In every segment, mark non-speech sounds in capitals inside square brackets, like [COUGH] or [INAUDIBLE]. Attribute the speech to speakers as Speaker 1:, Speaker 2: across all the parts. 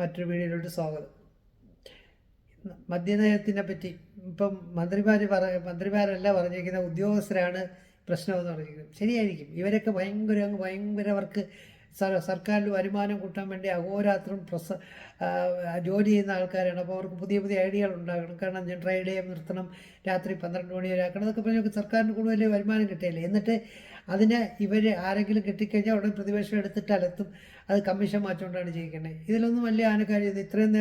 Speaker 1: മറ്റൊരു വീഡിയോയിലോട്ട് സ്വാഗതം. മദ്യനയത്തിനെ പറ്റി ഇപ്പം മന്ത്രിമാർ പറ മന്ത്രിമാരല്ല പറഞ്ഞിരിക്കുന്ന ഉദ്യോഗസ്ഥരാണ് പ്രശ്നമെന്ന് പറഞ്ഞിരിക്കുന്നത്. ശരിയായിരിക്കും. ഇവരൊക്കെ ഭയങ്കര അങ്ങ് ഭയങ്കര അവർക്ക് സർ- സർക്കാരിൽ വരുമാനം കൂട്ടാൻ വേണ്ടി അഹോരാത്രം പ്രസ ജോലി ചെയ്യുന്ന ആൾക്കാരാണ്. അപ്പോൾ അവർക്ക് പുതിയ പുതിയ ഐഡിയകൾ ഉണ്ടാകണം. കാരണം ഞാൻ ട്രൈ ഡേ നിർത്തണം. രാത്രി പന്ത്രണ്ട് മണി വരെ ആക്കണം. എന്നൊക്കെ പറഞ്ഞാൽ സർക്കാരിന് കൂടുതൽ വരുമാനം കിട്ടിയല്ലേ. എന്നിട്ട് അതിന് ഇവർ ആരെങ്കിലും കിട്ടിക്കഴിഞ്ഞാൽ ഉടനെ പ്രതിപക്ഷം എടുത്തിട്ട് അലത്തും അത് കമ്മീഷൻ മാറ്റുകൊണ്ടാണ് ചെയ്യിക്കേണ്ടത് ഇതിലൊന്നും വലിയ ആനക്കാര്യം ഇത്രയും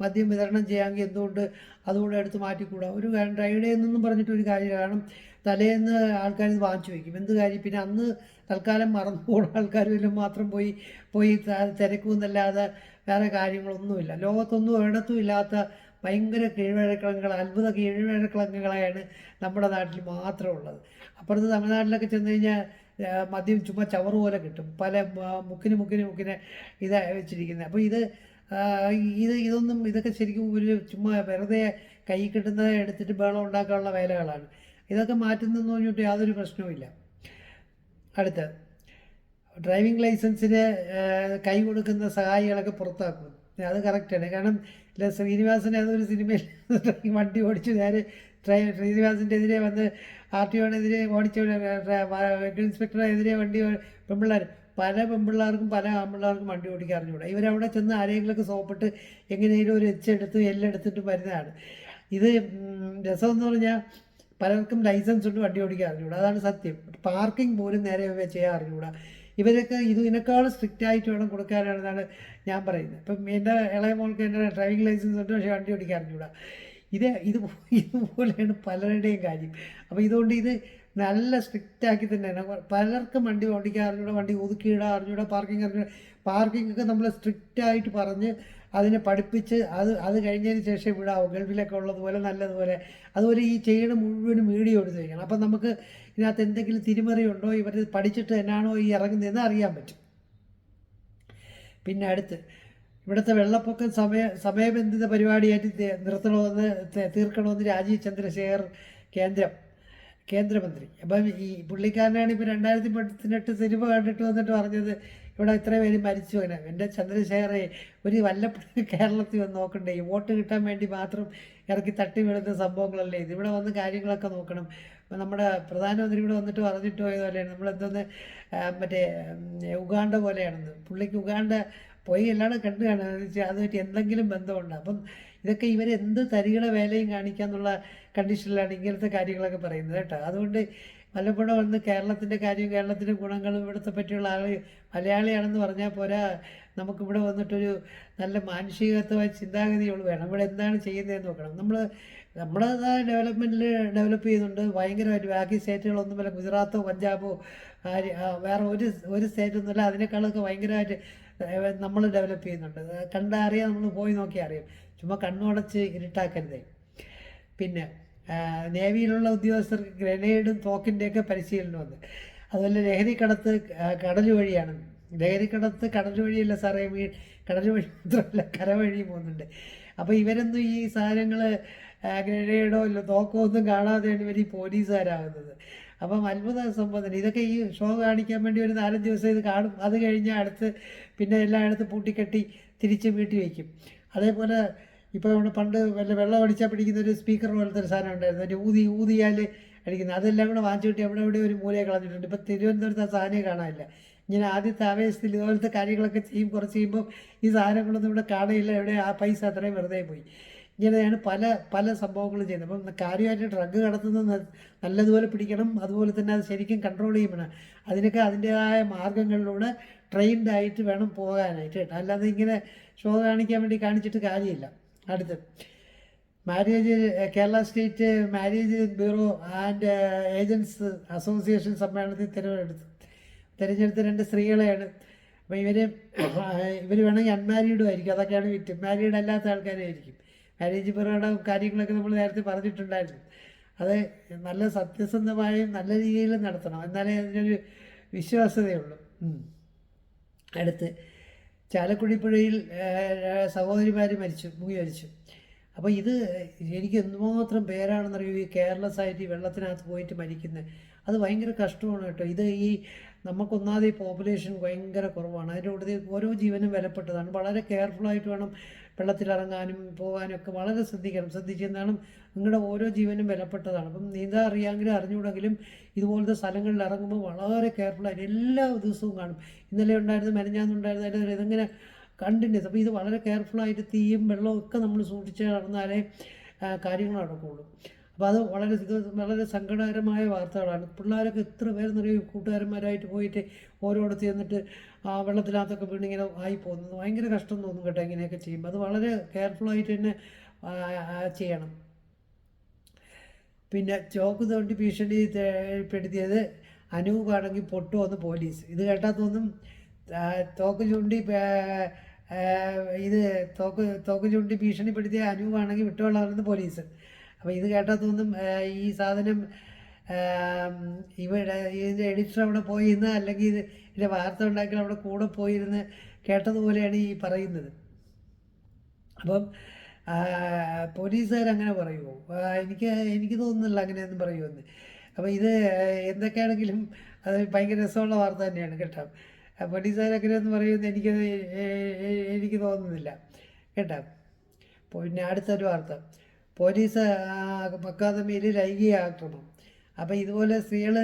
Speaker 1: മദ്യം വിതരണം ചെയ്യാമെങ്കിൽ എന്തുകൊണ്ട് അതുകൂടെ എടുത്ത് മാറ്റിക്കൂടാ? ഒരു കാര്യം ഡ്രൈ ഡേ എന്നൊന്നും പറഞ്ഞിട്ട് ഒരു കാര്യം കാരണം തലേന്ന് ആൾക്കാർ ഇത് വാങ്ങിച്ചു വയ്ക്കും. എന്ത് കാര്യം? പിന്നെ അന്ന് തൽക്കാലം മറന്നു പോകുന്ന ആൾക്കാർ വല്ലതും മാത്രം പോയി പോയി തിരക്കുമെന്നല്ലാതെ വേറെ കാര്യങ്ങളൊന്നുമില്ല. ലോകത്തൊന്നും ഒരിടത്തും ഇല്ലാത്ത ഭയങ്കര കീഴ്വഴക്കളങ്ങൾ അത്ഭുത കീഴ്വഴക്കളങ്ങളാണ് നമ്മുടെ നാട്ടിൽ മാത്രം ഉള്ളത്. അപ്പുറത്ത് തമിഴ്നാട്ടിലൊക്കെ ചെന്ന് കഴിഞ്ഞാൽ മദ്യം ചുമ്മാ ചവറ് പോലെ കിട്ടും. പല മുക്കിന് മുക്കിന് മുക്കിന് ഇതാ വെച്ചിരിക്കുന്നത് അപ്പോൾ ഇത് ഇത് ഇതൊന്നും ഇതൊക്കെ ശരിക്കും ഒരു ചുമ്മാ വെറുതെ കൈ കിട്ടുന്നത് എടുത്തിട്ട് ബഹളം ഉണ്ടാക്കാനുള്ള വേലകളാണ്. ഇതൊക്കെ മാറ്റുന്നതെന്ന് പറഞ്ഞിട്ട് യാതൊരു പ്രശ്നവുമില്ല അടുത്ത. ഡ്രൈവിംഗ് ലൈസൻസിന് കൈ കൊടുക്കുന്ന സഹായികളൊക്കെ പുറത്താക്കും. അത് കറക്റ്റാണ്. കാരണം ശ്രീനിവാസൻ അതൊരു സിനിമയിൽ [LAUGHS] വണ്ടി ഓടിച്ചു നേരെ ശ്രീനിവാസിന്റെ എതിരെ വന്ന് ആർ ടി ഒനെതിരെ ഓടിച്ച ഇൻസ്പെക്ടറെതിരെ വണ്ടി പെമ്പിള്ളേർ പല പെമ്പിള്ളേർക്കും പല ആമ്പിള്ളേർക്കും വണ്ടി ഓടിക്കാൻ അറിഞ്ഞൂടാ ഇവരവിടെ ചെന്ന് ആരെങ്കിലുമൊക്കെ സോപ്പിട്ട് എങ്ങനെയെങ്കിലും ഒരു എച്ചെടുത്ത് എല്ലെടുത്തിട്ട് വരുന്നതാണ്. ഇത് രസം എന്ന് പറഞ്ഞാൽ പലർക്കും ലൈസൻസ് ഉണ്ട് വണ്ടി ഓടിക്കാൻ അറിഞ്ഞൂടാ അതാണ് സത്യം. പാർക്കിംഗ് പോലും നേരെ ചെയ്യാൻ അറിഞ്ഞൂടാ ഇവരൊക്കെ ഇത് ഇതിനേക്കാളും സ്ട്രിക്റ്റ് ആയിട്ട് വേണം കൊടുക്കാനാണെന്നാണ് ഞാൻ പറയുന്നത്. ഇപ്പം എന്റെ ഇളയ മോൾക്ക് എന്റെ ഡ്രൈവിംഗ് ലൈസൻസ് ഉണ്ട് പക്ഷേ വണ്ടി ഓടിക്കാൻ അറിഞ്ഞൂടാ ഇത് ഇത് [LAUGHS] ഇതുപോലെയാണ് പലരുടെയും കാര്യം. അപ്പോൾ ഇതുകൊണ്ട് ഇത് നല്ല സ്ട്രിക്റ്റ് ആക്കി തന്നെയാണ് പലർക്കും വണ്ടി ഓടിക്കാൻ അറിഞ്ഞൂടെ വണ്ടി ഒതുക്കിയിടാൻ അറിഞ്ഞൂടെ പാർക്കിംഗ് അറിഞ്ഞൂടെ. പാർക്കിംഗ് ഒക്കെ നമ്മൾ സ്ട്രിക്റ്റ് ആയിട്ട് പറഞ്ഞ് അതിനെ പഠിപ്പിച്ച് അത് അത് കഴിഞ്ഞതിന് ശേഷം വിടാവൂ ഗൾഫിലൊക്കെ ഉള്ളതുപോലെ നല്ലതുപോലെ. അതുപോലെ ഈ ചെയ്യണ മുഴുവനും വീഡിയോ എടുത്ത് വയ്ക്കണം അപ്പം നമുക്ക് ഇതിനകത്ത് എന്തെങ്കിലും തിരിമറിയുണ്ടോ ഇവർ പഠിച്ചിട്ട് എന്നാണോ ഈ ഇറങ്ങുന്നതെന്ന് അറിയാൻ പറ്റും. പിന്നെ അടുത്ത് ഇവിടുത്തെ വെള്ളപ്പൊക്കം സമയ സമയബന്ധിത പരിപാടിയായിട്ട് നിർത്തണമെന്ന് തീർക്കണമെന്ന് രാജീവ് ചന്ദ്രശേഖർ കേന്ദ്രം കേന്ദ്രമന്ത്രി. അപ്പം ഈ പുള്ളിക്കാരനാണ് ഇപ്പോൾ രണ്ടായിരത്തി പതിനെട്ട് സിനിമ കണ്ടിട്ട് വന്നിട്ട് പറഞ്ഞത് ഇവിടെ ഇത്ര പേര് മരിച്ചു അങ്ങനെ. എന്റെ ചന്ദ്രശേഖറെ ഒരു വല്ലപ്പോഴും കേരളത്തിൽ വന്ന് നോക്കണ്ടേ? ഈ വോട്ട് കിട്ടാൻ വേണ്ടി മാത്രം ഇറക്കി തട്ടി വിടുന്ന സംഭവങ്ങളല്ലേ ഇത്? ഇവിടെ വന്ന് കാര്യങ്ങളൊക്കെ നോക്കണം. ഇപ്പം നമ്മുടെ പ്രധാനമന്ത്രി ഇവിടെ വന്നിട്ട് പറഞ്ഞിട്ട് പോയത് പോലെയാണ്. നമ്മളെന്തോന്ന് മറ്റേ ഉഗാണ്ട പോലെയാണെന്ന്. പുള്ളിക്ക് ഉഗാണ്ട പോയി എല്ലാവരും കണ്ടു കാണുക. അതുമായിട്ട് എന്തെങ്കിലും ബന്ധമുണ്ട്. അപ്പം ഇതൊക്കെ ഇവർ എന്ത് തരികളെ വേലയും കാണിക്കാന്നുള്ള കണ്ടീഷനിലാണ് ഇങ്ങനത്തെ കാര്യങ്ങളൊക്കെ പറയുന്നത് കേട്ടോ. അതുകൊണ്ട് വല്ലപ്പോഴും വന്ന് കേരളത്തിന്റെ കാര്യവും കേരളത്തിന്റെ ഗുണങ്ങളും ഇവിടുത്തെ പറ്റിയുള്ള ആൾ മലയാളിയാണെന്ന് പറഞ്ഞാൽ പോരാ. നമുക്കിവിടെ വന്നിട്ടൊരു നല്ല മാനുഷികത്വമായ ചിന്താഗതികൾ വേണം. ഇവിടെ എന്താണ് ചെയ്യുന്നതെന്ന് നോക്കണം. നമ്മൾ നമ്മുടെ ഡെവലപ്മെന്റിൽ ഡെവലപ്പ് ചെയ്യുന്നുണ്ട്. ഭയങ്കരമായിട്ട് ബാക്കി സ്റ്റേറ്റുകളൊന്നുമല്ല ഗുജറാത്തോ പഞ്ചാബോ വേറെ ഒരു ഒരു സ്റ്റേറ്റൊന്നുമില്ല. അതിനേക്കാളൊക്കെ ഭയങ്കരമായിട്ട് നമ്മൾ ഡെവലപ്പ് ചെയ്യുന്നുണ്ട്. കണ്ടാൽ അറിയാം നമ്മൾ പോയി നോക്കിയാൽ അറിയാം. ചുമ്മാ കണ്ണുടച്ച് ഇരുട്ടാക്കരുതേ. പിന്നെ നേവിയിലുള്ള ഉദ്യോഗസ്ഥർക്ക് ഗ്രനേഡും തോക്കിന്റെയൊക്കെ പരിശീലനമുണ്ട് അതുപോലെ ലഹരിക്കടത്ത് കടത്ത് കടൽ വഴിയാണ്. ലഹരിക്കടത്ത് കടൽ വഴിയല്ല സാറേ വീ കടൽ വഴി മാത്രമല്ല കര വഴി പോകുന്നുണ്ട്. അപ്പോൾ ഇവരൊന്നും ഈ സാധനങ്ങൾ ഗ്രനേഡോ ഇല്ല തോക്കോ ഒന്നും കാണാതെയാണ് ഇവർ ഈ പോലീസുകാരാകുന്നത്. അപ്പം അത്ഭുത സംബന്ധം ഇതൊക്കെ ഈ ഷോ കാണിക്കാൻ വേണ്ടി ഒരു നാലഞ്ച് ദിവസം ഇത് കാണും. അത് കഴിഞ്ഞ് അടുത്ത് പിന്നെ എല്ലായിടത്തും പൂട്ടിക്കെട്ടി തിരിച്ച് വീട്ടിൽ വയ്ക്കും അതേപോലെ ഇപ്പോൾ നമ്മൾ പണ്ട് വല്ല വെള്ളം അടിച്ചാൽ പിടിക്കുന്ന ഒരു സ്പീക്കർ പോലത്തെ ഒരു സാധനം ഉണ്ടായിരുന്നു. ഒരു ഊതി ഊതിയാൽ അടിക്കുന്നത് അതെല്ലാം കൂടെ വാങ്ങിച്ചു കിട്ടി അവിടെ എവിടെ ഒരു മൂലയെ കളഞ്ഞിട്ടുണ്ട്. ഇപ്പോൾ തിരുവനന്തപുരത്ത് ആ സാധനം കാണാനില്ല. ഇങ്ങനെ ആദ്യത്തെ ആവേശത്തിൽ ഇതുപോലത്തെ കാര്യങ്ങളൊക്കെ ചെയ്യും കുറച്ച് ചെയ്യുമ്പോൾ ഈ സാധനങ്ങളൊന്നും ഇവിടെ കാണുകയില്ല എവിടെ ആ പൈസ അത്രയും വെറുതെ പോയി. ഇങ്ങനെയാണ് പല പല സംഭവങ്ങളും ചെയ്യുന്നത്. അപ്പം കാര്യമായിട്ട് ഡ്രഗ് കടത്തുന്നത് നല്ലതുപോലെ പിടിക്കണം. അതുപോലെ തന്നെ അത് ശരിക്കും കൺട്രോൾ ചെയ്യണം. അതിനൊക്കെ അതിന്റേതായ മാർഗങ്ങളിലൂടെ ട്രെയിൻഡ് ആയിട്ട് വേണം പോകാനായിട്ട്. കേട്ടോ അല്ലാതെ ഇങ്ങനെ ഷോ കാണിക്കാൻ വേണ്ടി കാണിച്ചിട്ട് കാര്യമില്ല. അടുത്ത്. Marriage Kerala state marriage bureau and agents association സമ്മേളനത്തിൽ തിരഞ്ഞെടുത്തു തിരഞ്ഞെടുത്ത രണ്ട് സ്ത്രീകളെയാണ്. അപ്പോൾ ഇവർ ഇവർ വേണമെങ്കിൽ അൺമാരീഡും ആയിരിക്കും. അതൊക്കെയാണ് വിറ്റ്. മാരീഡ് അല്ലാത്ത ആൾക്കാരായിരിക്കും. മാരേജ് ബ്യൂറോയുടെ കാര്യങ്ങളൊക്കെ നമ്മൾ നേരത്തെ പറഞ്ഞിട്ടുണ്ടായിരുന്നു. അത് നല്ല സത്യസന്ധമായും നല്ല രീതിയിൽ നടത്തണം. എന്നാലേ അതിനൊരു വിശ്വാസ്യതയുള്ളൂ. അടുത്ത് ചാലക്കുടി പുഴയിൽ സഹോദരിമാർ മരിച്ചു മുങ്ങി മരിച്ചു. അപ്പോൾ ഇത് എനിക്ക് എന്തുമാത്രം പേരാണെന്നറിയോ? ഈ കേരള ആയിട്ട് ഈ വെള്ളത്തിനകത്ത് പോയിട്ട് മരിക്കുന്നത് അത് ഭയങ്കര കഷ്ടമാണ് കേട്ടോ. ഇത് ഈ നമുക്കൊന്നാതെ പോപ്പുലേഷൻ ഭയങ്കര കുറവാണ്. അതിന്റെ കൂടുതൽ ഓരോ ജീവനും വിലപ്പെട്ടതാണ്. വളരെ കെയർഫുള്ളായിട്ട് വേണം വെള്ളത്തിലിറങ്ങാനും പോകാനും ഒക്കെ വളരെ ശ്രദ്ധിക്കണം. ശ്രദ്ധിച്ചെന്നാണ് നിങ്ങളുടെ ഓരോ ജീവനും വിലപ്പെട്ടതാണ് അപ്പം നീന്താൻ അറിയാമെങ്കിലും അറിഞ്ഞുകൂടെങ്കിലും ഇതുപോലത്തെ സ്ഥലങ്ങളിൽ ഇറങ്ങുമ്പോൾ വളരെ കെയർഫുള്ളായിട്ട് എല്ലാ ദിവസവും കാണും. ഇന്നലെ ഉണ്ടായിരുന്നു മെനഞ്ഞാന്നുണ്ടായിരുന്നു അതിന്റെ ഇതെങ്ങനെ കണ്ടിന്യൂസ് അപ്പോൾ ഇത് വളരെ കെയർഫുള്ളായിട്ട് തീയും വെള്ളവും ഒക്കെ നമ്മൾ സൂക്ഷിച്ച് നടന്നാലേ കാര്യങ്ങൾ നടക്കുകയുള്ളൂ. അപ്പോൾ അത് വളരെ വളരെ സങ്കടകരമായ വാർത്തകളാണ്. പിള്ളേരൊക്കെ എത്ര പേരെന്നറിയും? കൂട്ടുകാരന്മാരായിട്ട് പോയിട്ട് ഓരോടത്ത് ചെന്നിട്ട് ആ വെള്ളത്തിനകത്തൊക്കെ വീണിങ്ങനെ ആയി പോകുന്നത്. ഭയങ്കര കഷ്ടം തോന്നും കേട്ടോ ഇങ്ങനെയൊക്കെ ചെയ്യുമ്പോൾ. അത് വളരെ കെയർഫുള്ളായിട്ട് തന്നെ ചെയ്യണം. പിന്നെ ചോക്ക് തോണ്ടി ഭീഷണി പെടുത്തിയത് അനൂപാണെങ്കിൽ പൊട്ടുവന്ന് പോലീസ്. ഇത് കേട്ടാൽ തോന്നും തോക്ക് ചൂണ്ടി ഇത് തോക്ക് തോക്ക് ചൂണ്ടി ഭീഷണിപ്പെടുത്തിയ അനൂപാണെങ്കിൽ വിട്ടുകൊള്ളാമെന്ന് പോലീസ്. അപ്പോൾ ഇത് കേട്ടാൽ തോന്നും ഈ സാധനം ഇവിടെ ഇതിന്റെ എഡിറ്റർ അവിടെ പോയിരുന്ന് അല്ലെങ്കിൽ ഇത് ഇതിന്റെ വാർത്ത ഉണ്ടാക്കി അവിടെ കൂടെ പോയിരുന്ന് കേട്ടതുപോലെയാണ് ഈ പറയുന്നത്. അപ്പം പോലീസുകാർ അങ്ങനെ പറയുമോ എനിക്ക് എനിക്ക് തോന്നുന്നില്ല അങ്ങനെയൊന്നും പറയുമെന്ന്. അപ്പോൾ ഇത് എന്തൊക്കെയാണെങ്കിലും അത് ഭയങ്കര രസമുള്ള വാർത്ത തന്നെയാണ് കേട്ടോ. പോലീസുകാർ അങ്ങനെയൊന്നും പറയുമെന്ന് എനിക്ക് എനിക്ക് തോന്നുന്നില്ല. കേട്ടോ. പിന്നെ അടുത്തൊരു വാർത്ത. പോലീസ് അക്കാദമിയിൽ ലൈംഗിക ആക്രമണം അപ്പോൾ ഇതുപോലെ സ്ത്രീകൾ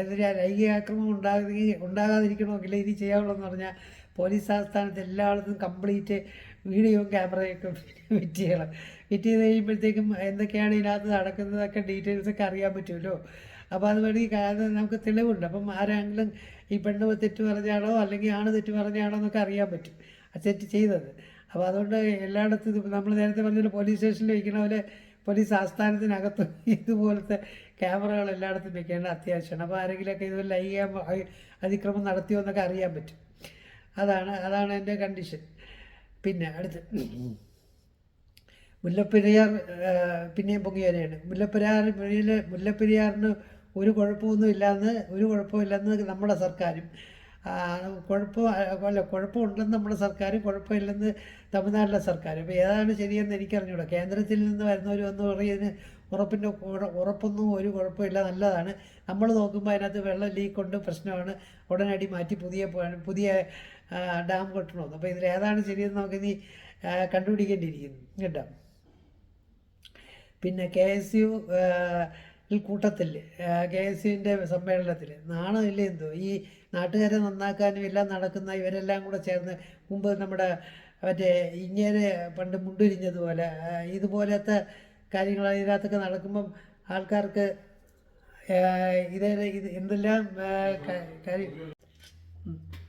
Speaker 1: എതിരെ ലൈംഗിക ആക്രമണം ഉണ്ടാകി ഉണ്ടാകാതിരിക്കണമെങ്കിൽ ഇനി ചെയ്യാവുള്ളൂ പറഞ്ഞാൽ പോലീസ് ആസ്ഥാനത്ത് എല്ലായിടത്തും കംപ്ലീറ്റ് വീഡിയോ ക്യാമറയൊക്കെ [LAUGHS] ഫിറ്റ് ചെയ്യണം. ഫിറ്റ് ചെയ്ത് കഴിയുമ്പോഴത്തേക്കും എന്തൊക്കെയാണ് ഇതിനകത്ത് നടക്കുന്നതൊക്കെ ഡീറ്റെയിൽസൊക്കെ അറിയാൻ പറ്റുമല്ലോ. അപ്പോൾ അത് വേണമെങ്കിൽ കാരണം നമുക്ക് തെളിവുണ്ട്. അപ്പം ആരെങ്കിലും ഈ പെണ്ണ് തെറ്റ് പറഞ്ഞാണോ അല്ലെങ്കിൽ ആണ് തെറ്റ് പറഞ്ഞാണോ എന്നൊക്കെ അറിയാൻ പറ്റും. ആ തെറ്റ് ചെയ്തത്. അപ്പോൾ അതുകൊണ്ട് എല്ലായിടത്തും ഇത് നമ്മൾ നേരത്തെ പറഞ്ഞ പോലീസ് സ്റ്റേഷനിൽ വയ്ക്കുന്ന പോലെ പോലീസ് ആസ്ഥാനത്തിനകത്ത് [LAUGHS] ഇതുപോലത്തെ ക്യാമറകൾ എല്ലായിടത്തും വെക്കേണ്ട അത്യാവശ്യമാണ്. അപ്പോൾ ആരെങ്കിലുമൊക്കെ ഇതുപോലെ ലൈംഗിക അതിക്രമം നടത്തിയോ എന്നൊക്കെ അറിയാൻ പറ്റും. അതാണ് അതാണ് എന്റെ കണ്ടീഷൻ പിന്നെ അടുത്ത്. മുല്ലപ്പെരിയാർ പിന്നെയും പൊങ്ങിയവരെയാണ് മുല്ലപ്പെരിയാർ മുല്ലപ്പെരിയാറിന് ഒരു കുഴപ്പമൊന്നും ഇല്ലാന്ന് ഒരു കുഴപ്പമില്ലെന്ന് നമ്മുടെ സർക്കാരും കുഴപ്പം അല്ല കുഴപ്പമുണ്ടെന്ന് നമ്മുടെ സർക്കാർ കുഴപ്പമില്ലെന്ന് തമിഴ്നാട്ടിലെ സർക്കാർ അപ്പോൾ ഏതാണ് ശരിയെന്ന് എനിക്കറിഞ്ഞൂടാ. കേന്ദ്രത്തിൽ നിന്ന് വരുന്നവർ വന്ന് പറയുന്നതിന് ഉറപ്പിന്റെ ഉറപ്പൊന്നും ഒരു കുഴപ്പമില്ല നല്ലതാണ്. നമ്മൾ നോക്കുമ്പോൾ അതിനകത്ത് വെള്ളം ലീക്ക് കൊണ്ട് പ്രശ്നമാണ്. ഉടനടി മാറ്റി പുതിയ പുതിയ ഡാം കെട്ടണമെന്ന്. അപ്പോൾ ഇതിൽ ഏതാണ് ശരിയെന്ന് നമുക്ക് ഇനി കണ്ടുപിടിക്കേണ്ടിയിരിക്കുന്നു. കേട്ടോ? പിന്നെ കെ എസ് യു കൂട്ടത്തിൽ കെ എസ് യുവിന്റെ സമ്മേളനത്തിൽ നാണമില്ല എന്തോ ഈ നാട്ടുകാരെ നന്നാക്കാനും എല്ലാം നടക്കുന്ന ഇവരെല്ലാം കൂടെ ചേർന്ന് മുമ്പ് നമ്മുടെ മറ്റേ ഇങ്ങനെ പണ്ട് മുണ്ടുരിഞ്ഞതുപോലെ ഇതുപോലത്തെ കാര്യങ്ങൾ അതിനകത്തൊക്കെ നടക്കുമ്പം ആൾക്കാർക്ക് ഇതേ ഇത് എന്തെല്ലാം കാര്യം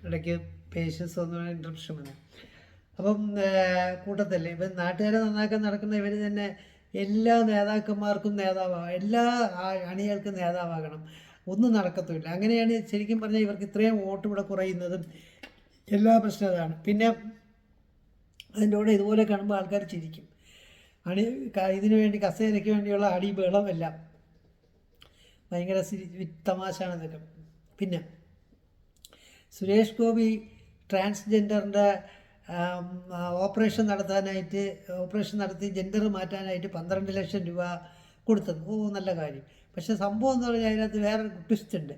Speaker 1: ഇടയ്ക്ക് പേഷ്യൻസ് ഒന്നും ഇൻട്രപ്ഷൻ വന്നു. അപ്പം കൂട്ടത്തല്ലേ ഇപ്പം നാട്ടുകാരെ നന്നാക്കാൻ നടക്കുന്ന ഇവർ തന്നെ എല്ലാ നേതാക്കന്മാർക്കും നേതാവാകാം എല്ലാ അണികൾക്കും നേതാവാകണം. ഒന്നും നടക്കത്തുമില്ല. അങ്ങനെയാണ് ശരിക്കും പറഞ്ഞാൽ ഇവർക്ക് ഇത്രയും വോട്ട് ഇവിടെ കുറയുന്നതും എല്ലാ പ്രശ്നം അതാണ്. പിന്നെ അതിന്റെ കൂടെ ഇതുപോലെ കാണുമ്പോൾ ആൾക്കാർ ചിരിക്കും. അണി ഇതിനു വേണ്ടി കസേരയ്ക്ക് വേണ്ടിയുള്ള അടി ബഹളം എല്ലാം ഭയങ്കര സിരി തമാശയാണ് ഇതൊക്കെ. പിന്നെ സുരേഷ് ഗോപി ട്രാൻസ്ജെൻഡറിന്റെ ഓപ്പറേഷൻ നടത്താനായിട്ട് ഓപ്പറേഷൻ നടത്തി ജെൻഡർ മാറ്റാനായിട്ട് പന്ത്രണ്ട് ലക്ഷം രൂപ കൊടുത്തത്. ഓ നല്ല കാര്യം. പക്ഷേ സംഭവം എന്ന് പറഞ്ഞാൽ അതിനകത്ത് വേറൊരു ട്വിസ്റ്റ് ഉണ്ട്.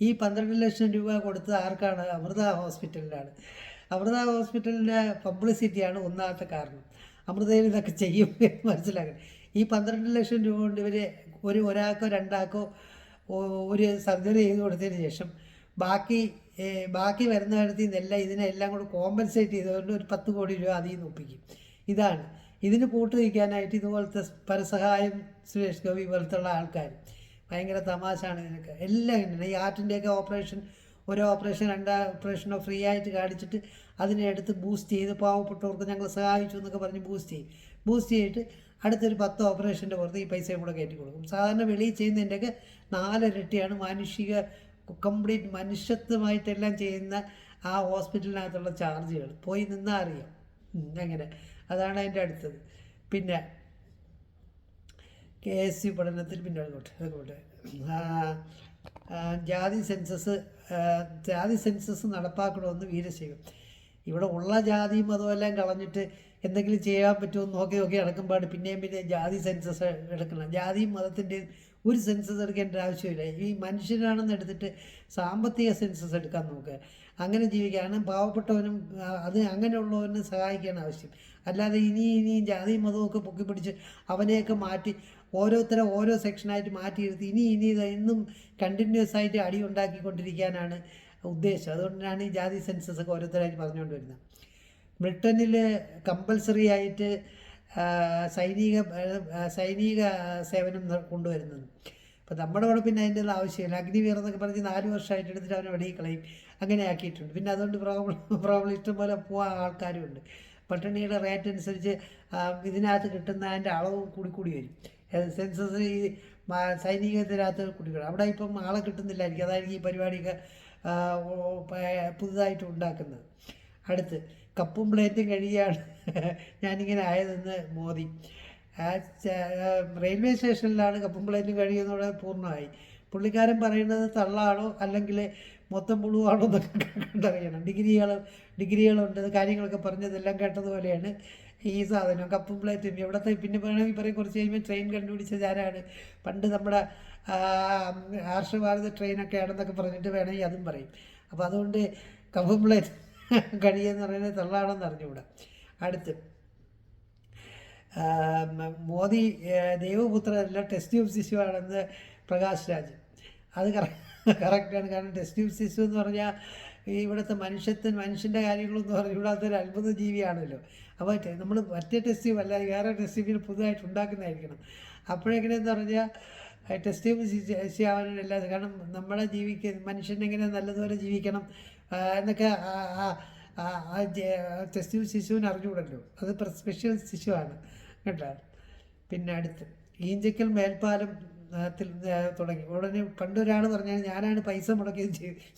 Speaker 1: ഈ പന്ത്രണ്ട് ലക്ഷം രൂപ കൊടുത്തത് ആർക്കാണ്? അമൃത ഹോസ്പിറ്റലിനാണ്. അമൃത ഹോസ്പിറ്റലിന്റെ പബ്ലിസിറ്റിയാണ് ഒന്നാമത്തെ കാരണം. അമൃതയിൽ ഇതൊക്കെ ചെയ്യും മനസ്സിലാക്കണം. ഈ പന്ത്രണ്ട് ലക്ഷം രൂപ കൊണ്ട് ഇവർ ഒരു ഒരാൾക്കോ രണ്ടാൾക്കോ ഒരു സർജറി ചെയ്ത് കൊടുത്തതിന് ശേഷം ബാക്കി ബാക്കി വരുന്ന കാര്യത്തിൽ നിന്നെല്ലാം ഇതിനെല്ലാം കൂടെ കോമ്പൻസേറ്റ് ചെയ്തുകൊണ്ട് ഒരു പത്ത് കോടി രൂപ അതിൽ നിന്ന് ഒപ്പിക്കും. ഇതാണ്. ഇതിന് കൂട്ടു നിൽക്കാനായിട്ട് ഇതുപോലത്തെ പരസഹായം സുരേഷ് ഗോപി പോലത്തുള്ള ആൾക്കാർ ഭയങ്കര തമാശയാണ് ഇതിനൊക്കെ എല്ലാം ഇങ്ങനെ. ഈ ആർട്ടിന്റെയൊക്കെ ഓപ്പറേഷൻ ഒരു ഓപ്പറേഷൻ രണ്ട് ഓപ്പറേഷനോ ഫ്രീ ആയിട്ട് കാണിച്ചിട്ട് അതിനെ എടുത്ത് ബൂസ്റ്റ് ചെയ്ത് പാവപ്പെട്ടവർക്ക് ഞങ്ങൾ സഹായിച്ചു എന്നൊക്കെ പറഞ്ഞ് ബൂസ്റ്റ് ചെയ്യും. ബൂസ്റ്റ് ചെയ്തിട്ട് അടുത്തൊരു പത്ത് ഓപ്പറേഷന്റെ പുറത്ത് ഈ പൈസയും കൂടെ കയറ്റി കൊടുക്കും. സാധാരണ വെളിയിൽ ചെയ്യുന്നതിന്റെയൊക്കെ നാലിരട്ടിയാണ് മാനുഷിക കംപ്ലീറ്റ് മനുഷ്യത്വമായിട്ടെല്ലാം ചെയ്യുന്ന ആ ഹോസ്പിറ്റലിനകത്തുള്ള ചാർജുകൾ പോയി നിന്നാൽ അറിയാം. അങ്ങനെ. അതാണ് അതിന്റെ അടുത്തത്. പിന്നെ കെ എസ് യു പഠനത്തിൽ പിന്നോട്ട് ആ, ജാതി സെൻസസ് ജാതി സെൻസസ് നടപ്പാക്കണമെന്ന് വീരശൈവം. ഇവിടെ ഉള്ള ജാതിയും അതുമെല്ലാം കളഞ്ഞിട്ട് എന്തെങ്കിലും ചെയ്യാൻ പറ്റുമോ നോക്കി നോക്കി നടക്കുമ്പോൾ പിന്നെയും പിന്നെ ജാതി സെൻസസ് എടുക്കണം. ജാതിയും മതത്തിന്റെയും ഒരു സെൻസസ് എടുക്കേണ്ട ആവശ്യമില്ല. ഈ മനുഷ്യരാണെന്ന് എടുത്തിട്ട് സാമ്പത്തിക സെൻസസ് എടുക്കാൻ നോക്കുക. അങ്ങനെ ജീവിക്കാനും പാവപ്പെട്ടവനും അത് അങ്ങനെയുള്ളവനും സഹായിക്കാൻ ആവശ്യം. അല്ലാതെ ഇനി ഇനിയും ജാതിയും മതമൊക്കെ പൊക്കി പിടിച്ച് അവനെയൊക്കെ മാറ്റി ഓരോരുത്തരെ ഓരോ സെക്ഷനായിട്ട് മാറ്റിയിരുത്തി ഇനി ഇനി ഇന്നും കണ്ടിന്യൂസ് ആയിട്ട് അടി ഉണ്ടാക്കിക്കൊണ്ടിരിക്കാനാണ് ഉദ്ദേശം. അതുകൊണ്ടാണ് ഈ ജാതി സെൻസസ് ഒക്കെ ഓരോരുത്തരായിട്ട് പറഞ്ഞുകൊണ്ട് വരുന്നത് ബ്രിട്ടനിൽ കമ്പൽസറി ആയിട്ട് സൈനിക സൈനിക സേവനം കൊണ്ടുവരുന്നത്. അപ്പോൾ നമ്മുടെ കൂടെ പിന്നെ അതിന്റെ ആവശ്യമില്ല അഗ്നിവീർ എന്നൊക്കെ പറഞ്ഞ് നാല് വർഷമായിട്ട് എടുത്തിട്ട് അവനെ വെടിയിൽ കളയും. അങ്ങനെ ആക്കിയിട്ടുണ്ട് പിന്നെ അതുകൊണ്ട് പ്രോബ്ലം പ്രോബ്ലം ഇഷ്ടംപോലെ പോകാൻ ആൾക്കാരുമുണ്ട് പട്ടിണിയുടെ റേറ്റ് അനുസരിച്ച് ഇതിനകത്ത് കിട്ടുന്നതിന്റെ അളവ് കൂടി കൂടി വരും. സെൻസസ് ഈ സൈനികത്തിനകത്ത് കൂടി കൂടി അവിടെ ഇപ്പം ആളെ കിട്ടുന്നില്ലായിരിക്കും. അതായിരിക്കും ഈ പരിപാടിയൊക്കെ പുതുതായിട്ട് ഉണ്ടാക്കുന്നത്. അടുത്ത് കപ്പും പ്ലേറ്റും കഴിയാണ് ഞാനിങ്ങനെ ആയതെന്ന് മോദി. റെയിൽവേ സ്റ്റേഷനിലാണ് കപ്പും പ്ലേറ്റും കഴിയുന്നതോടെ പൂർണമായി. പുള്ളിക്കാരൻ പറയുന്നത് തള്ളാണോ? അല്ലെങ്കിൽ മൊത്തം പുളുവാണോ എന്നൊക്കെ കണ്ടറിയണം. ഡിഗ്രികൾ ഡിഗ്രികളുണ്ട് കാര്യങ്ങളൊക്കെ പറഞ്ഞതെല്ലാം കേട്ടതുപോലെയാണ് ഈ സാധനം. കപ്പും പ്ലേറ്റും. എവിടത്തെ പിന്നെ വേണമെങ്കിൽ പറയും കുറച്ച് കഴിയുമ്പോൾ ട്രെയിൻ കണ്ടുപിടിച്ചത് ആരാണ് പണ്ട് നമ്മുടെ ആർഷഭാരത ട്രെയിനൊക്കെ ആണെന്നൊക്കെ പറഞ്ഞിട്ട് വേണമെങ്കിൽ അതും പറയും. അപ്പോൾ അതുകൊണ്ട് കപ്പും പ്ലേറ്റ് കഴിയെന്ന് പറയുന്നത് തള്ളാണെന്ന് അറിഞ്ഞുകൂടാ. അടുത്ത് മോദി ദൈവപുത്രനല്ല ടെസ്റ്റ് ട്യൂബ് ശിശുവാണെന്ന് പ്രകാശ് രാജ്. അത് കറക്റ്റാണ്. കാരണം ടെസ്റ്റ് ശിശു എന്ന് പറഞ്ഞാൽ ഈ ഇവിടുത്തെ മനുഷ്യത്തിന് മനുഷ്യന്റെ കാര്യങ്ങളെന്ന് പറഞ്ഞാൽ ഇവിടുത്തെ ഒരു അത്ഭുത ജീവിയാണല്ലോ. അപ്പോൾ നമ്മൾ മറ്റേ ടെസ്റ്റ് ട്യൂബ് അല്ല വേറെ ടെസ്റ്റ് ട്യൂബിന് പുതുതായിട്ട് ഉണ്ടാക്കുന്നതായിരിക്കണം. അപ്പോഴെങ്ങനെയെന്ന് പറഞ്ഞാൽ ടെസ്റ്റ് ട്യൂബ് എല്ലാ കാരണം നമ്മളെ ജീവിക്ക മനുഷ്യനെങ്ങനെ നല്ലതുപോലെ ജീവിക്കണം എന്നൊക്കെ ടെസ്റ്റ്യൂബ് ശിശുവിന് അറിഞ്ഞുകൂടല്ലോ. അത് സ്പെഷ്യൽ ശിശുവാണ്. കേട്ടോ? പിന്നെ അടുത്ത് ഈഞ്ചക്കൽ മേൽപ്പാലം തുടങ്ങി. ഉടനെ പണ്ടൊരാൾ പറഞ്ഞാൽ ഞാനാണ് പൈസ മുടക്കി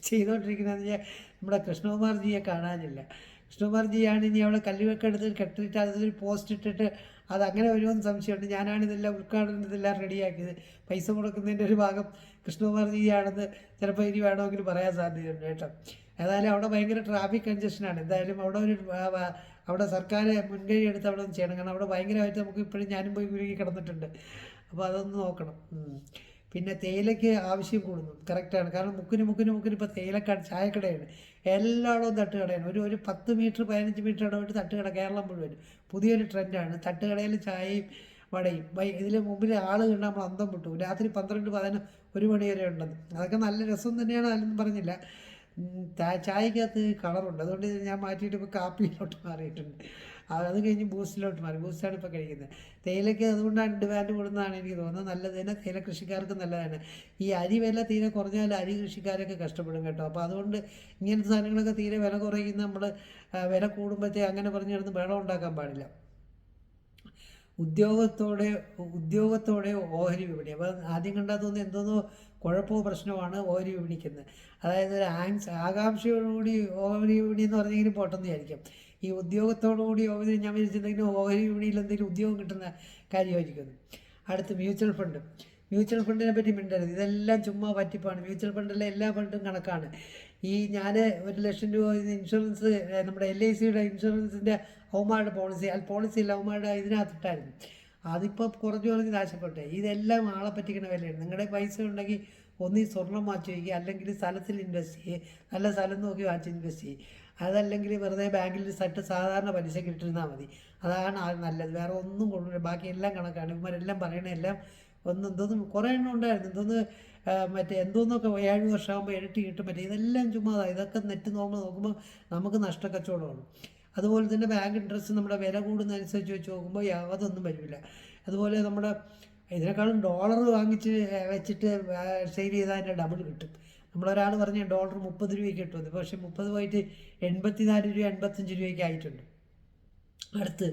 Speaker 1: ചെയ്തുകൊണ്ടിരിക്കുന്നതെന്ന് വെച്ചാൽ നമ്മുടെ കൃഷ്ണകുമാർജിയെ കാണാനില്ല. കൃഷ്ണകുമാർജിയാണ് ഇനി അവിടെ കല്ലുവെക്കെ എടുത്ത് കെട്ടിട്ട് അതിൽ പോസ്റ്റ് ഇട്ടിട്ട് അത് അങ്ങനെ വരുമെന്ന് സംശയമുണ്ട്. ഞാനാണ് ഇതെല്ലാം ഉദ്ഘാടനം ഇതെല്ലാം റെഡിയാക്കിയത്. പൈസ മുടക്കുന്നതിന്റെ ഒരു ഭാഗം കൃഷ്ണകുമാർജിയാണെന്ന് ചിലപ്പോൾ ഇനി വേണമെങ്കിൽ പറയാൻ സാധ്യതയുണ്ട് കേട്ടോ. ഏതായാലും അവിടെ ഭയങ്കര ട്രാഫിക് കൺജഷനാണ് എന്തായാലും അവിടെ ഒരു അവിടെ സർക്കാർ മുൻകൈ എടുത്ത് അവിടെ ചെയ്യണം. കാരണം അവിടെ ഭയങ്കരമായിട്ട് നമുക്ക് ഇപ്പോഴും ഞാനും പോയി കുരുങ്ങി കിടന്നിട്ടുണ്ട്. അപ്പോൾ അതൊന്ന് നോക്കണം. പിന്നെ തേയിലയ്ക്ക് ആവശ്യം കൂടുന്നു. കറക്റ്റാണ് കാരണം മുക്കിന് മുക്കിന് മുക്കിന് ഇപ്പോൾ തേയിലക്കാട് ചായക്കടയാണ്. എല്ലായിടവും തട്ടുകടയാണ്. ഒരു ഒരു പത്ത് മീറ്റർ പതിനഞ്ച് മീറ്റർ ഇടവിട്ട് തട്ടുകട കേരളം മുഴുവൻ പുതിയൊരു ട്രെൻഡാണ്. തട്ടുകടയിൽ ചായയും വടയും. ഇതിൽ മുമ്പിൽ ആൾ കണ്ടാൽ നമ്മൾ അന്തം വിട്ടു. രാത്രി പന്ത്രണ്ട് പതിനൊന്ന് ഒരു മണി വരെ ഉണ്ടെന്ന് അതൊക്കെ നല്ല രസം തന്നെയാണ് അതിലൊന്നും പറഞ്ഞില്ല. ചായക്കകത്ത് കളറുണ്ട്. അതുകൊണ്ട് ഞാൻ മാറ്റിയിട്ട് ഇപ്പോൾ കാപ്പിയിലോട്ട് മാറിയിട്ടുണ്ട്. അത് കഴിഞ്ഞ് ബൂസ്റ്റിലോട്ട് മാറി. ബൂസ്റ്റാണ് ഇപ്പോൾ കഴിക്കുന്നത്. തേയിലയ്ക്ക് അതുകൊണ്ടാണ് ഡിമാൻഡ് കൂടുന്നതാണ് എനിക്ക് തോന്നുന്നത്. നല്ലത് തന്നെ തേയില കൃഷിക്കാർക്ക് നല്ലതാണ്. ഈ അരി വില തീരെ കുറഞ്ഞാൽ അരി കൃഷിക്കാരൊക്കെ കഷ്ടപ്പെടും കേട്ടോ. അപ്പോൾ അതുകൊണ്ട് ഇങ്ങനത്തെ സാധനങ്ങളൊക്കെ തീരെ വില കുറയുന്ന നമ്മൾ വില കൂടുമ്പോഴത്തേ അങ്ങനെ പറഞ്ഞു കിടന്ന് വെള്ളം ഉണ്ടാക്കാൻ പാടില്ല. ഉദ്യോഗത്തോടെ ഉദ്യോഗത്തോടെ ഓഹരി വിപണി. അപ്പോൾ ആദ്യം കണ്ടാൽ തോന്നുന്നു എന്തോന്നോ കുഴപ്പമോ പ്രശ്നമാണ് ഓഹരി വിപണിക്കുന്നത് അതായത് ഒരു ആങ്സ് ആകാംക്ഷയോടുകൂടി ഓഹരി വിപണി എന്ന് പറഞ്ഞെങ്കിലും പോട്ടെന്ന് വിചാരിക്കാം. ഈ ഉദ്യോഗത്തോടുകൂടി ഓഹരി ഞാൻ വിചാരിച്ചിട്ടുണ്ടെങ്കിൽ ഓഹരി വിപണിയിൽ എന്തെങ്കിലും ഉദ്യോഗം കിട്ടുന്ന കാര്യമായിരിക്കും അടുത്ത് മ്യൂച്വൽ ഫണ്ട്. മ്യൂച്വൽ ഫണ്ടിനെ പറ്റി മിണ്ടരുത്. ഇതെല്ലാം ചുമ്മാ പറ്റിപ്പാണ്. മ്യൂച്വൽ ഫണ്ടിലെ എല്ലാ ഫണ്ടും കണക്കാണ്. ഈ ഞാൻ ഒരു ലക്ഷം രൂപ ഇൻഷുറൻസ് നമ്മുടെ എൽ ഐ സിയുടെ ഇൻഷുറൻസിന്റെ ഹൗമാരുടെ പോളിസി അല്ല പോളിസി ഇല്ല ഹൗമാരുടെ ഇതിനകത്തിട്ടായിരുന്നു. അതിപ്പോൾ കുറഞ്ഞു കുറഞ്ഞ് നാശപ്പെട്ടെ. ഇതെല്ലാം ആളെ പറ്റിക്കണ വിലയാണ്. നിങ്ങളുടെ പൈസ ഉണ്ടെങ്കിൽ ഒന്നീ സ്വർണം വാങ്ങിച്ച് വയ്ക്കുക അല്ലെങ്കിൽ സ്ഥലത്തിൽ ഇൻവെസ്റ്റ് ചെയ്യുക നല്ല സ്ഥലം നോക്കി വാങ്ങിച്ച് ഇൻവെസ്റ്റ് ചെയ്യുക. അതല്ലെങ്കിൽ വെറുതെ ബാങ്കിൽ സട്ട് സാധാരണ പലിശ ഇട്ടിരുന്നാൽ മതി. അതാണ് ആ നല്ലത്. വേറെ ഒന്നും കൊണ്ടുവരും ബാക്കി എല്ലാം കണക്കാണ്. ഇവന്മാരെല്ലാം പറയണ എല്ലാം ഒന്ന് എന്തോന്നും കുറേ എണ്ണം ഉണ്ടായിരുന്നു. എന്തോന്ന് മറ്റേ എന്തോന്നൊക്കെ ഏഴ് വർഷമാകുമ്പോൾ ഇരട്ടി കിട്ടും. മറ്റേ ഇതെല്ലാം ചുമ്മാ ഇതൊക്കെ നെറ്റ് നോക്കുമ്പോൾ നോക്കുമ്പോൾ നമുക്ക് നഷ്ടക്കച്ചവടമാണ്. അതുപോലെ തന്നെ ബാങ്ക് ഇൻട്രസ്റ്റ് നമ്മുടെ വില കൂടുന്നതനുസരിച്ച് വെച്ച് നോക്കുമ്പോൾ യാതൊന്നും വരില്ല. അതുപോലെ നമ്മുടെ ഇതിനേക്കാളും ഡോളർ വാങ്ങിച്ച് വെച്ചിട്ട് സെയിൽ ചെയ്താൽ അതിന്റെ ഡബിൾ കിട്ടും. നമ്മളൊരാൾ പറഞ്ഞ ഡോളർ മുപ്പത് രൂപയ്ക്ക് കിട്ടുമെന്ന് പക്ഷെ മുപ്പത് പോയിട്ട് എൺപത്തിനാല് രൂപ എൺപത്തഞ്ച് രൂപയ്ക്ക് ആയിട്ടുണ്ട്. അടുത്ത്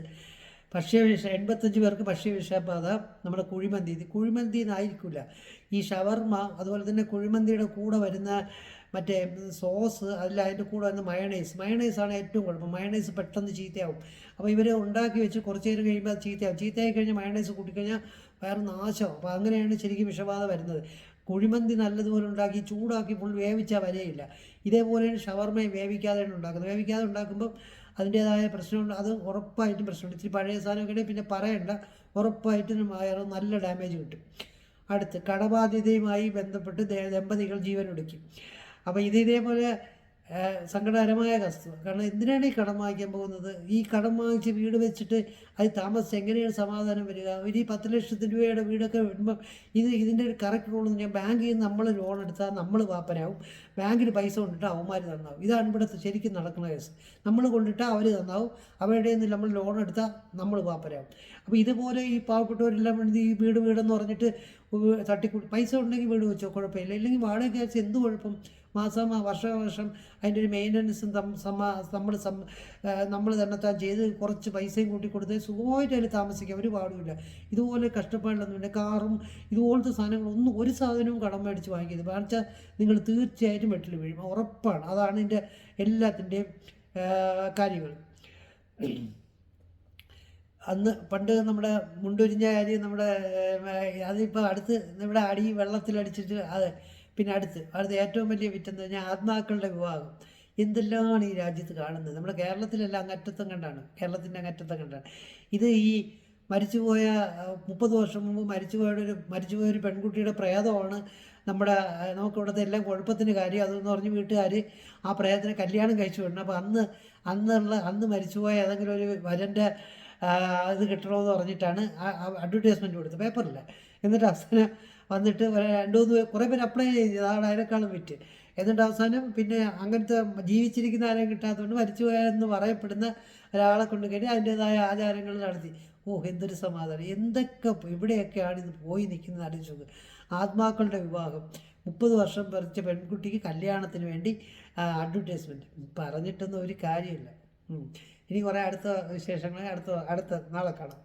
Speaker 1: ഭക്ഷ്യവിഷ എൺപത്തഞ്ച് പേർക്ക് ഭക്ഷ്യവിഷബാധ നമ്മുടെ കുഴിമന്തി. ഇത് കുഴിമന്തി എന്നായിരിക്കില്ല ഈ ഷവർമ അതുപോലെ തന്നെ കുഴിമന്തിയുടെ കൂടെ വരുന്ന മറ്റേ സോസ് അതിൽ അതിന്റെ കൂടെ വരുന്ന മയണൈസ്. മയണൈസാണ് ഏറ്റവും കുഴപ്പം. മയണൈസ് പെട്ടെന്ന് ചീത്തയാവും. അപ്പോൾ ഇവർ ഉണ്ടാക്കി വെച്ച് കുറച്ച് നേരം കഴിയുമ്പോൾ അത് ചീത്തയാവും. ചീത്തയായി കഴിഞ്ഞാൽ മയണൈസ് കൂട്ടിക്കഴിഞ്ഞാൽ വേറെ നാശം അപ്പോൾ അങ്ങനെയാണ് ശരിക്കും വിഷബാധ വരുന്നത്. കുഴിമന്തി നല്ലതുപോലെ ഉണ്ടാക്കി ചൂടാക്കി ഫുൾ വേവിച്ചാൽ വരെയില്ല. ഇതേപോലെയാണ് ഷവർമയും വേവിക്കാതെയാണ് ഉണ്ടാക്കുന്നത്. വേവിക്കാതെ ഉണ്ടാക്കുമ്പം അതിന്റേതായ പ്രശ്നമുണ്ട്. അത് ഉറപ്പായിട്ടും പ്രശ്നമുണ്ട്. ഇത്തിരി പഴയ സാധനമൊക്കെ പിന്നെ പറയണ്ട. ഉറപ്പായിട്ടും വയറ് നല്ല ഡാമേജ് കിട്ടും. അടുത്ത് കടബാധ്യതയുമായി ബന്ധപ്പെട്ട് ദമ്പതികൾ ജീവനൊടുക്കി. അപ്പോൾ ഇത് ഇതേപോലെ സങ്കടകരമായ വസ്തു. കാരണം എന്തിനാണ് ഈ കടം വാങ്ങിക്കാൻ പോകുന്നത്? ഈ കടം വാങ്ങിച്ച് വീട് വെച്ചിട്ട് അത് താമസിച്ച് എങ്ങനെയാണ് സമാധാനം വരിക? ഇനി പത്ത് ലക്ഷത്തി രൂപയുടെ വീടൊക്കെ വരുമ്പം ഇത് ഇതിന്റെ ഒരു കറക്റ്റ് റൂൾ എന്ന് പറഞ്ഞാൽ ബാങ്കിൽ നിന്ന് നമ്മൾ ലോൺ എടുത്താൽ നമ്മൾ പാപ്പനാവും ബാങ്കിൽ പൈസ കൊണ്ടിട്ട് അവന്മാർ തന്നാവും ഇതാണ് ഇവിടുത്തെ ശരിക്കും നടക്കുന്ന കേസ്. നമ്മൾ കൊണ്ടിട്ട് അവർ തന്നാവും അവരുടെ നിന്ന് നമ്മൾ ലോൺ എടുത്താൽ നമ്മൾ വാപ്പനാവും. അപ്പോൾ ഇതുപോലെ ഈ പാവപ്പെട്ടവരെല്ലാം വേണ്ടി ഈ വീട് വീടെന്ന് പറഞ്ഞിട്ട് തട്ടിക്കൂട്ടി പൈസ ഉണ്ടെങ്കിൽ വീട് വെച്ചോ കുഴപ്പമില്ല. ഇല്ലെങ്കിൽ വാടക എന്ത് കുഴപ്പം? മാസം വർഷം അതിന്റെ ഒരു മെയിന്റനൻസും നമ്മൾ നമ്മൾ തന്നെ താൻ ചെയ്ത് കുറച്ച് പൈസയും കൂട്ടി കൊടുത്ത് സുഖമായിട്ട് അതിൽ താമസിക്കാം ഒരു പാടുമില്ല ഇതുപോലെ കഷ്ടപ്പാടിലൊന്നും പിന്നെ കാറും ഇതുപോലത്തെ സാധനങ്ങളൊന്നും ഒരു സാധനവും കടം മേടിച്ച് വാങ്ങിക്കരുത്. വെച്ചാൽ നിങ്ങൾ തീർച്ചയായിട്ടും വെട്ടിൽ വീഴും. ഉറപ്പാണ്. അതാണ് ഇതിന്റെ എല്ലാത്തിന്റെയും കാര്യങ്ങൾ. അന്ന് പണ്ട് നമ്മുടെ മുണ്ടൊരിഞ്ഞ കാര്യം നമ്മുടെ അതിപ്പോൾ അടുത്ത് നമ്മുടെ അടി വെള്ളത്തിലടിച്ചിട്ട് അത് പിന്നെ അടുത്ത് അടുത്ത് ഏറ്റവും വലിയ വിറ്റെന്ന് പറഞ്ഞാൽ ആത്മാക്കളുടെ വിവാഹം. എന്തെല്ലാമാണ് ഈ രാജ്യത്ത് കാണുന്നത്? നമ്മുടെ കേരളത്തിലെല്ലാം അങ്ങറ്റത്തം കണ്ടാണ്. കേരളത്തിന്റെ അങ്ങറ്റത്തം കണ്ടാണ്. ഇത് ഈ മരിച്ചുപോയ മുപ്പത് വർഷം മുമ്പ് മരിച്ചുപോയ ഒരു മരിച്ചുപോയ ഒരു പെൺകുട്ടിയുടെ പ്രേതമാണ് നമ്മുടെ നമുക്കിവിടുത്തെ എല്ലാം കുഴപ്പത്തിന് കാര്യം അതെന്ന് പറഞ്ഞ് വീട്ടുകാർ ആ പ്രേതത്തിനെ കല്യാണം കഴിച്ചു വിടണം. അപ്പോൾ അന്ന് അന്നുള്ള അന്ന് മരിച്ചുപോയ ഏതെങ്കിലും ഒരു വരന്റെ ഇത് കിട്ടണമെന്ന് പറഞ്ഞിട്ടാണ് അഡ്വർടൈസ്മെന്റ് കൊടുത്തത് പേപ്പറിൽ എന്നിട്ട് അവസാനം വന്നിട്ട് രണ്ടു മൂന്ന് കുറേ പേര് അപ്ലൈ ചെയ്തു. അതാണ് അതിനേക്കാളും വിറ്റ് എന്നിട്ട് അവസാനം പിന്നെ അങ്ങനത്തെ ജീവിച്ചിരിക്കുന്ന ആരെയും കിട്ടാത്തതുകൊണ്ട് മരിച്ചുപോയെന്ന് പറയപ്പെടുന്ന ഒരാളെ കൊണ്ട് കയറി അതിന്റേതായ ആചാരങ്ങൾ നടത്തി. ഓ എന്തൊരു സമാധാനം. എന്തൊക്കെ ഇവിടെയൊക്കെയാണ് ഇത് പോയി നിൽക്കുന്നത് ആലോചിച്ചത് ആത്മാക്കളുടെ വിവാഹം. മുപ്പത് വർഷം പറിച്ച പെൺകുട്ടിക്ക് കല്യാണത്തിന് വേണ്ടി അഡ്വർടൈസ്മെന്റ് പറഞ്ഞിട്ടൊന്നും ഒരു കാര്യമില്ല ഇനി കുറേ അടുത്ത വിശേഷങ്ങളെ അടുത്ത അടുത്ത നാളെ കാണാം.